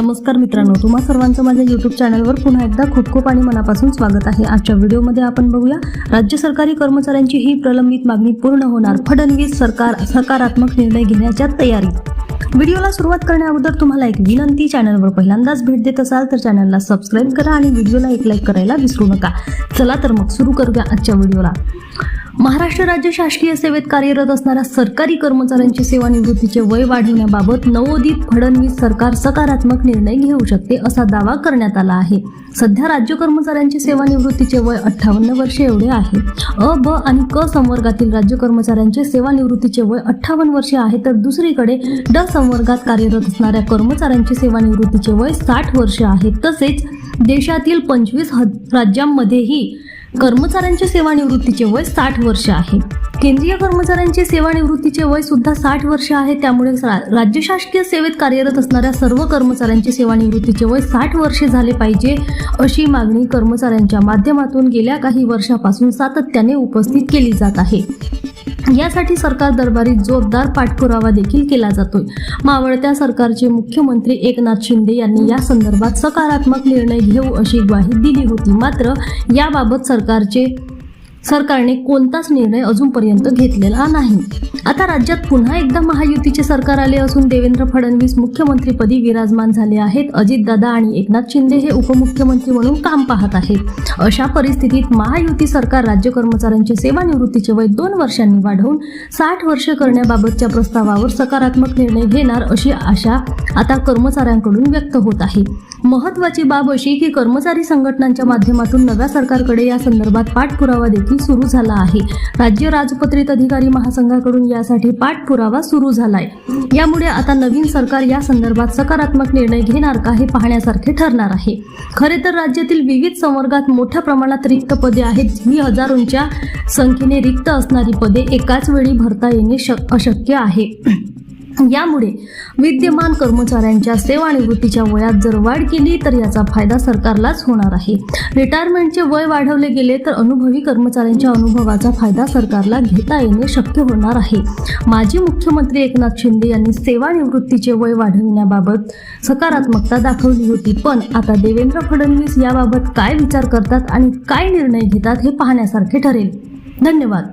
नमस्कार मित्रांनो तुम्हा सर्वांचं माझ्या यूट्यूब चॅनलवर पुन्हा एकदा खूप खूप आणि मनापासून स्वागत आहे. आजच्या व्हिडिओमध्ये आपण बघूया राज्य सरकारी कर्मचाऱ्यांची ही प्रलंबित मागणी पूर्ण होणार. फडणवीस सरकार सकारात्मक निर्णय घेण्याच्या तयारीत व्हिडिओला सुरुवात करण्याअगोदर तुम्हाला एक विनंती चॅनलवर पहिल्यांदाच भेट देत असाल तर चॅनलला सबस्क्राईब करा आणि व्हिडिओला एक लाईक करायला विसरू नका. चला तर मग सुरू करूया आजच्या व्हिडिओला महाराष्ट्र राज्य शासकीय सेवेत कार्यरत असणाऱ्या सरकारी कर्मचाऱ्यांची सेवानिवृत्तीचे वय वाढवण्याबाबत नवोदित फडणवीस सरकार सकारात्मक निर्णय घेऊ शकते असा दावा करण्यात आला आहे. सध्या राज्य कर्मचाऱ्यांची सेवानिवृत्तीचे वय अठ्ठावन्न वर्षे एवढे आहे. अ ब आणि क संवर्गातील राज्य कर्मचाऱ्यांचे सेवानिवृत्तीचे वय अठ्ठावन्न वर्षे आहे तर दुसरीकडे ड संवर्गात कार्यरत असणाऱ्या कर्मचाऱ्यांची सेवानिवृत्तीचे वय साठ वर्षे आहे. तसेच देशातील पंचवीस राज्यांमध्येही कर्मचाऱ्यांच्या सेवानिवृत्तीचे वय साठ वर्ष आहे. केंद्रीय कर्मचाऱ्यांचे सेवानिवृत्तीचे वय सुद्धा साठ वर्ष आहे. त्यामुळे राज्य शासकीय सेवेत कार्यरत असणाऱ्या सर्व कर्मचाऱ्यांचे सेवानिवृत्तीचे वय साठ वर्षे झाले पाहिजे अशी मागणी कर्मचाऱ्यांच्या माध्यमातून गेल्या काही वर्षापासून सातत्याने उपस्थित केली जात आहे. यासाठी सरकार दरबारी जोरदार पाठपुरावा देखील केला जातोय. मावळत्या सरकारचे मुख्यमंत्री एकनाथ शिंदे यांनी या संदर्भात सकारात्मक निर्णय घेऊ अशी ग्वाही दिली होती. मात्र याबाबत सरकारचे सरकारने कोणताच निर्णय अजूनपर्यंत घेतलेला नाही. आता राज्यात पुन्हा एकदा महायुतीचे सरकार आले असून देवेंद्र फडणवीस मुख्यमंत्रीपदी विराजमान झाले आहेत. अजितदादा आणि एकनाथ शिंदे हे उपमुख्यमंत्री म्हणून काम पाहत आहेत. अशा परिस्थितीत महायुती सरकार राज्य कर्मचाऱ्यांचे सेवानिवृत्तीचे वय दोन वर्षांनी वाढवून साठ वर्षे करण्याबाबतच्या प्रस्तावावर सकारात्मक निर्णय घेणार अशी आशा आता कर्मचाऱ्यांकडून व्यक्त होत आहे. महत्वाची बाब अशी की कर्मचारी संघटनांच्या माध्यमातून नव्या सरकारकडे या संदर्भात पाठपुरावा देखील सुरू झाला आहे. राज्य राजपत्रित अधिकारी महासंघाकडून यासाठी पाठपुरावा सुरू झालाय. यामुळे आता नवीन सरकार या संदर्भात सकारात्मक निर्णय घेणार का हे पाहण्यासारखे ठरणार आहे. खरे तर राज्यातील विविध संवर्गात मोठ्या प्रमाणात रिक्त पदे आहेत. ही हजारोंच्या संख्येने रिक्त असणारी पदे एकाच वेळी भरता येणे शक अशक्य आहे. यामुळे विद्यमान कर्मचाऱ्यांच्या सेवानिवृत्तीच्या वयात जर वाढ केली तर याचा फायदा सरकारलाच होणार आहे. रिटायरमेंटचे वय वाढवले गेले तर अनुभवी कर्मचाऱ्यांच्या अनुभवाचा फायदा सरकारला घेता येणे शक्य होणार आहे. माजी मुख्यमंत्री एकनाथ शिंदे यांनी सेवानिवृत्तीचे वय वाढविण्याबाबत सकारात्मकता दाखवली होती. पण आता देवेंद्र फडणवीस याबाबत काय विचार करतात आणि काय निर्णय घेतात हे पाहण्यासारखे ठरेल. धन्यवाद.